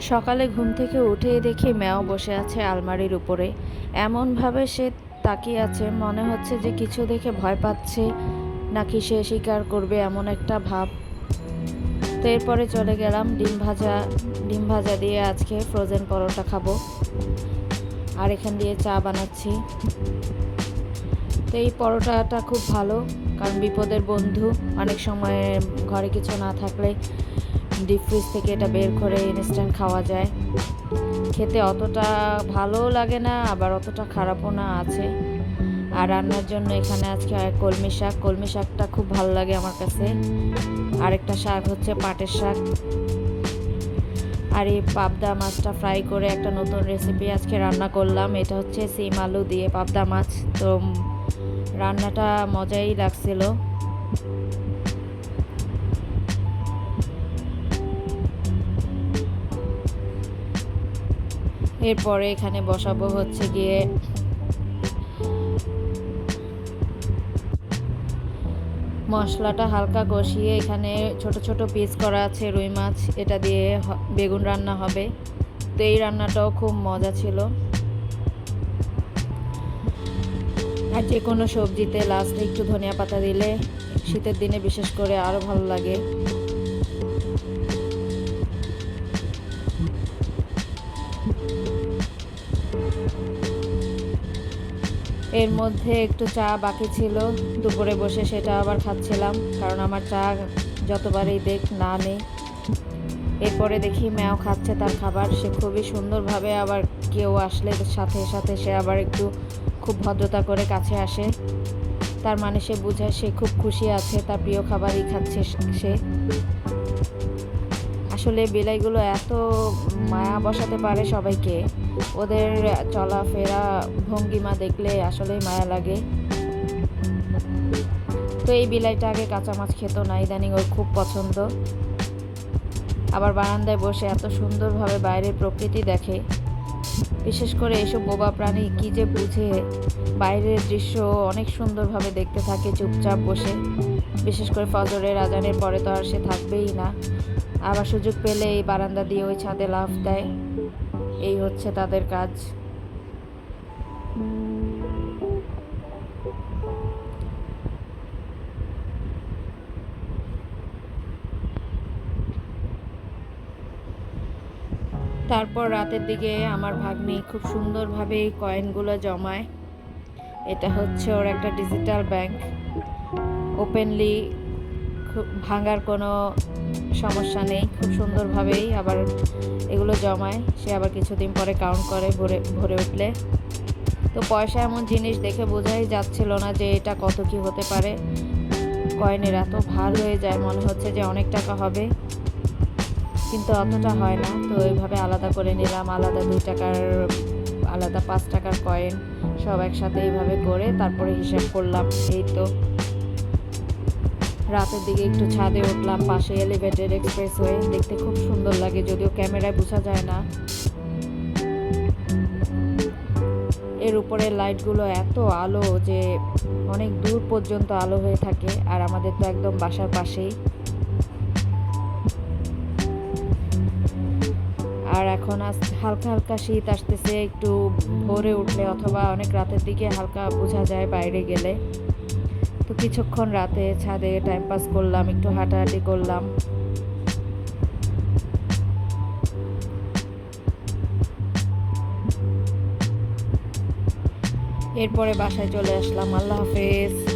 সকালে ঘুম থেকে উঠেই দেখি ম্যাও বসে আছে আলমারির উপরে। এমনভাবে সে তাকিয়ে আছে, মনে হচ্ছে যে কিছু দেখে ভয় পাচ্ছে, নাকি সে স্বীকার করবে এমন একটা ভাব। তো এরপরে চলে গেলাম, ডিম ভাজা ডিম ভাজা দিয়ে আজকে ফ্রোজেন পরোটা খাব। আর এখান দিয়ে চা বানাচ্ছি। তো এই পরোটাটা খুব ভালো, কারণ বিপদের বন্ধু, অনেক সময় ঘরে কিছু না থাকলে ডিপ ফ্রিজ থেকে এটা বের করে ইনস্ট্যান্ট খাওয়া যায়। খেতে অতটা ভালোও লাগে না, আবার অতটা খারাপও না আছে। আর রান্নার জন্য এখানে আজকে কলমি শাক। কলমি শাকটা খুব ভালো লাগে আমার কাছে। আরেকটা শাক হচ্ছে পাটের শাক। আর এই পাবদা মাছটা ফ্রাই করে একটা নতুন রেসিপি আজকে রান্না করলাম। এটা হচ্ছে সিম আলু দিয়ে পাবদা মাছ। তো রান্নাটা মজাই লাগছিল। এরপরে এখানে বসাবো হচ্ছে গিয়ে মশলাটা হালকা কষিয়ে এখানে ছোট ছোট পিস করা আছে রুই মাছ, এটা দিয়ে বেগুন রান্না হবে। তো এই রান্নাটাও খুব মজা ছিল। আর যে কোনো সবজিতে লাস্টে একটু ধনিয়া পাতা দিলে শীতের দিনে বিশেষ করে আরও ভালো লাগে। এর মধ্যে একটু চা বাকি ছিল। দুপুরে বসে সেটা আবার খাচ্ছিলাম, কারণ আমার চা যতবারই দেখ না নেই। এরপরে দেখি ম্যাও খাচ্ছে তার খাবার। সে খুবই সুন্দরভাবে আবার কেউ আসলে সাথে সাথে সে আবার একটু খুব ভদ্রতা করে কাছে আসে। তার মানে সে বোঝায় সে খুব খুশি আছে, তার প্রিয় খাবারই খাচ্ছে সে। আসলে বিলাইগুলো এত মায়া বসাতে পারে সবাইকে। ওদের চলাফেরা ভঙ্গিমা দেখলে আসলেই মায়া লাগে। তো এই বিলাইটা আগে কাঁচা মাছ খেত না, ইদানিং ওর খুব পছন্দ। আবার বারান্দায় বসে এত সুন্দরভাবে বাইরের প্রকৃতি দেখে। বিশেষ করে এসব বোবা প্রাণী কি যে বুঝে? বাইরের দৃশ্য অনেক সুন্দরভাবে দেখতে থাকে চুপচাপ বসে। বিশেষ করে ফজরের আজানের পরে তো আর সে থাকবেই না। আবার সুযোগ পেলে এই বারান্দা দিয়ে ওই ছাদে লাফ দেয়। এই হচ্ছে তাদের কাজ। তারপর রাতের দিকে আমার ভাগ্নি খুব সুন্দরভাবে এই কয়েনগুলো জমায়। এটা হচ্ছে ওর একটা ডিজিটাল ব্যাংক ওপেনলি ভাঙার কোনো সমস্যা নেই, খুব সুন্দরভাবেই আবার এগুলো জমায়। সে আবার কিছুদিন পরে কাউন্ট করে ভরে ভরে উঠলে। তো পয়সা এমন জিনিস দেখে বোঝাই যাচ্ছিল না যে এটা কত কি হতে পারে। কয়েনের এত ভার হয়ে যায়, মনে হচ্ছে যে অনেক টাকা হবে। কিন্তু অতটা হয় না। তো এইভাবে আলাদা করে নিলাম, আলাদা দুই টাকার, আলাদা পাঁচ টাকার কয়েন সব একসাথে এইভাবে করে তারপরে হিসাব করলাম। এই তো। রাতের দিকে একটু ছাদে উঠলাম, পাশে এলিভেটেড এক্সপ্রেস হয়ে দেখতে খুব সুন্দর লাগে, যদিও ক্যামেরায় বোঝা যায় না। এর উপরে লাইটগুলো এত আলো যে অনেক দূর পর্যন্ত আলো হয়ে থাকে, আর আমাদের তো একদম বাসার পাশেই। এখন হালকা হালকা শীত আসতেছে, একটু ভোরে উঠলে অথবা অনেক রাতের দিকে হালকা বোঝা যায় বাইরে গেলে। তো কিছুক্ষণ রাতে ছাদে টাইম পাস করলাম, একটু হাঁটাহাঁটি করলাম। এরপরে বাসায় চলে আসলাম। আল্লাহ হাফেজ।